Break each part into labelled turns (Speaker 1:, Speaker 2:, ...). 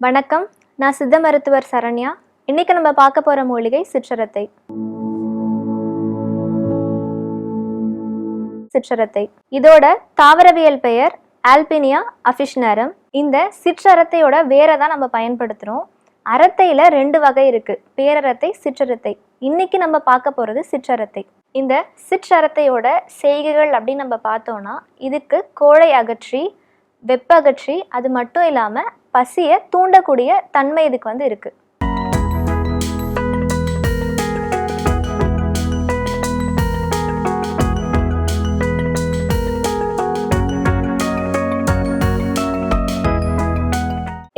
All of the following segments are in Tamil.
Speaker 1: வணக்கம். நான் சித்த மருத்துவர் சரண்யா. இன்னைக்கு நம்ம பார்க்க போற மூலிகை சிற்றரத்தை. சிற்றரத்தை. இதோட தாவரவியல் பெயர் ஆல்பினியா அஃபிஷ்னரம். இந்த சிற்றரத்தையோட வேரை தான் நம்ம பயன்படுத்துகிறோம் அறத்தையில் ரெண்டு வகை இருக்கு. பேரரத்தை சிற்றரத்தை. இன்னைக்கு நம்ம பார்க்க போறது சிற்றரத்தை. இந்த சிற்றரத்தையோட செய்கைகள் அப்படின்னு நம்ம பார்த்தோம்னா இதுக்கு கோழை அகற்றி வெப்ப அகற்றி அது மட்டும் இல்லாமல் பசியை தூண்டக்கூடிய தன்மை இதுக்கு வந்து இருக்கு.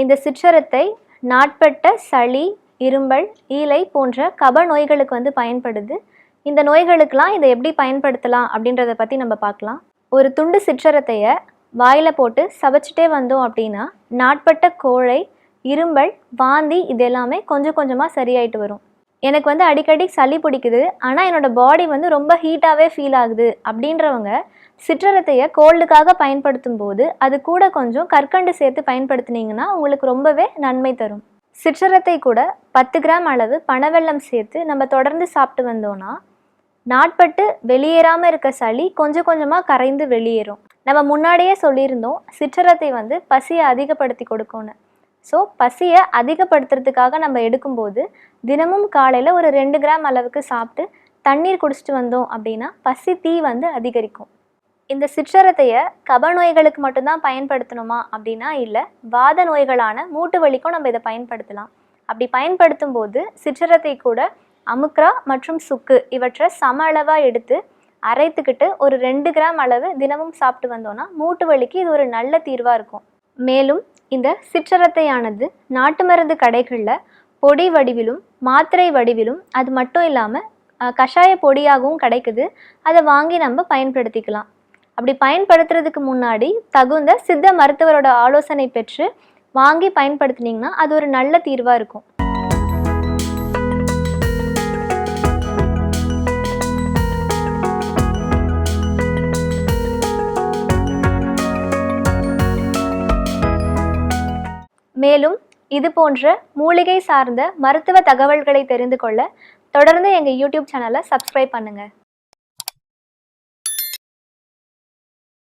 Speaker 1: இந்த சிற்றரத்தை நாட்பட்ட சளி இரும்பல் ஈலை போன்ற கப நோய்களுக்கு வந்து பயன்படுது. இந்த நோய்களுக்கெல்லாம் இதை எப்படி பயன்படுத்தலாம் அப்படின்றத பற்றி நம்ம பார்க்கலாம். ஒரு துண்டு சிற்றரத்தையை வாயில் போட்டு சவைச்சிட்டே வந்தோம் அப்படின்னா நாட்பட்ட கோழை இருமல் வாந்தி இது எல்லாமே கொஞ்சம் கொஞ்சமாக சரியாயிட்டு வரும். எனக்கு வந்து அடிக்கடி சளி பிடிக்குது. ஆனால் என்னோடய பாடி வந்து ரொம்ப ஹீட்டாகவே ஃபீல் ஆகுது அப்படின்றவங்க சிற்றரத்தையை கோல்டுக்காக பயன்படுத்தும் போது அது கூட கொஞ்சம் கற்கண்டு சேர்த்து பயன்படுத்துனீங்கன்னா உங்களுக்கு ரொம்பவே நன்மை தரும். சிற்றரத்தை கூட பத்து கிராம் அளவு பனவெல்லம் சேர்த்து நம்ம தொடர்ந்து சாப்பிட்டு வந்தோம்னா நாட்பட்டு வெளியேறாமல் இருக்க சளி கொஞ்சம் கொஞ்சமாக கரைந்து வெளியேறும். நம்ம முன்னாடியே சொல்லியிருந்தோம் சிற்றரத்தை வந்து பசியை அதிகப்படுத்தி கொடுக்கணும் ஸோ பசியை அதிகப்படுத்துறதுக்காக நம்ம எடுக்கும்போது தினமும் காலையில் ஒரு ரெண்டு கிராம் அளவுக்கு சாப்பிட்டு தண்ணீர் குடிச்சிட்டு வந்தோம் அப்படின்னா பசி தீ வந்து அதிகரிக்கும். இந்த சிற்றரத்தையை கப நோய்களுக்கு மட்டும்தான் பயன்படுத்தணுமா அப்படின்னா இல்லை வாத நோய்களான மூட்டு வலிக்கும் நம்ம இதை பயன்படுத்தலாம். அப்படி பயன்படுத்தும் போது சிற்றரத்தை கூட அமுக்ரா மற்றும் சுக்கு இவற்றை சம அளவாக எடுத்து அரைத்துக்கிட்டு ஒரு ரெண்டு கிராம் அளவு தினமும் சாப்பிட்டு வந்தோம்னா மூட்டு வலிக்கு இது ஒரு நல்ல தீர்வாக இருக்கும். மேலும் இந்த சிற்றரத்தையானது நாட்டு மருந்து கடைகளில் பொடி வடிவிலும் மாத்திரை வடிவிலும் அது மட்டும் இல்லாமல் கஷாய பொடியாகவும் கிடைக்குது. அதை வாங்கி நம்ம பயன்படுத்திக்கலாம். அப்படி பயன்படுத்துறதுக்கு முன்னாடி தகுந்த சித்த மருத்துவரோட ஆலோசனை பெற்று வாங்கி பயன்படுத்தினீங்கன்னா அது ஒரு நல்ல தீர்வாக இருக்கும். மேலும் இது போன்ற மூலிகை சார்ந்த மருத்துவ தகவல்களை தெரிந்து கொள்ள தொடர்ந்து எங்கள் யூடியூப் சேனலை சப்ஸ்கிரைப் பண்ணுங்கள்